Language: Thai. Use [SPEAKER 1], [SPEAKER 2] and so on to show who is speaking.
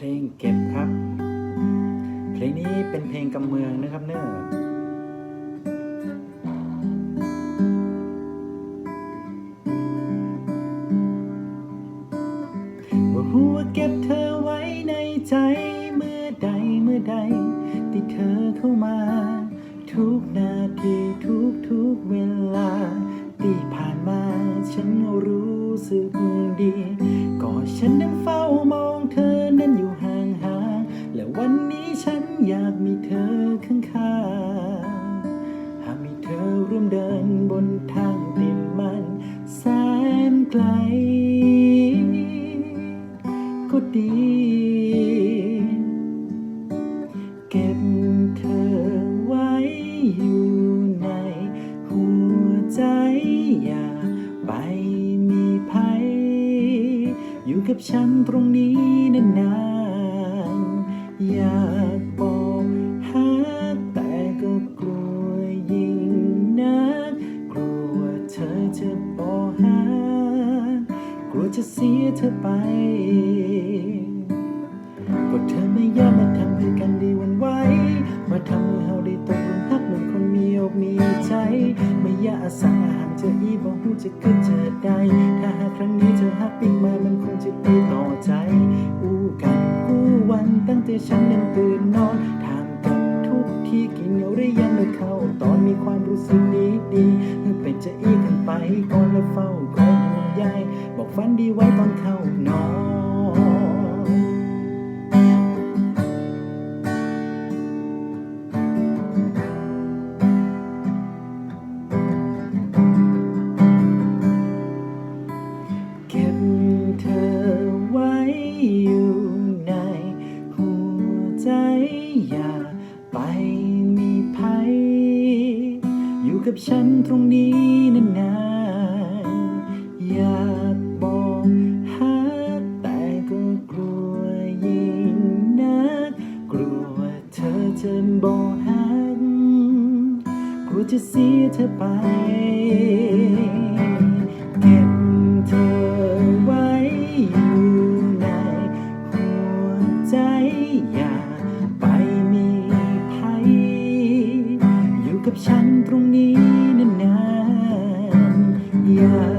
[SPEAKER 1] พลงเก็บครับ เพลงนี้เป็นเพลงกำเมืองนะครับเนอะว่าหัวเก็บเธอไว้ในใจเมื่อใดเมื่อใด ที่เธอเข้ามา ทุกนาทีทุกทุกเว ไกล ก็ดี เก็บเธอไว้อยู่ในหัวใจอย่าไปมีภัย อยู่กับฉันตรงนี้นานๆอยากบอก จะเสียเธอไป ก็เธอไม่ยอมมาทำให้กันดีวันไหวมาทำให้เฮาได้ตกหลุมรักเหมือนคนมีอกมีใจ ไม่อยากอาสาหางเธออีบอกหูจะเกิดเจอได้ ถ้าหากครั้งนี้เธอหักปิ้งมามันคงจะดีต่อใจอู้กันกู้วันตั้งแต่ฉันนั้นตื่นนอนถามกันทุกที่กินเหนียวได้ยังไม่เข้า ตอนมีความรู้สึกดีดีเมื่อเป็นจะอีกันไปก่อนแล้วเฝ้า คอยห่บอกฝันดีไว้ตอนเข้านอนเก็บเธอไว้อยู่ในหัวใจอย่าไปมีภัย อยู่กับฉันตรงนี้นาน เธอบอกฮักกลัวจะเสียเธอไป เก็บเธอไว้อยู่ในหัวใจอย่าไปมีภัยอยู่กับฉันตรงนี้นานๆอยา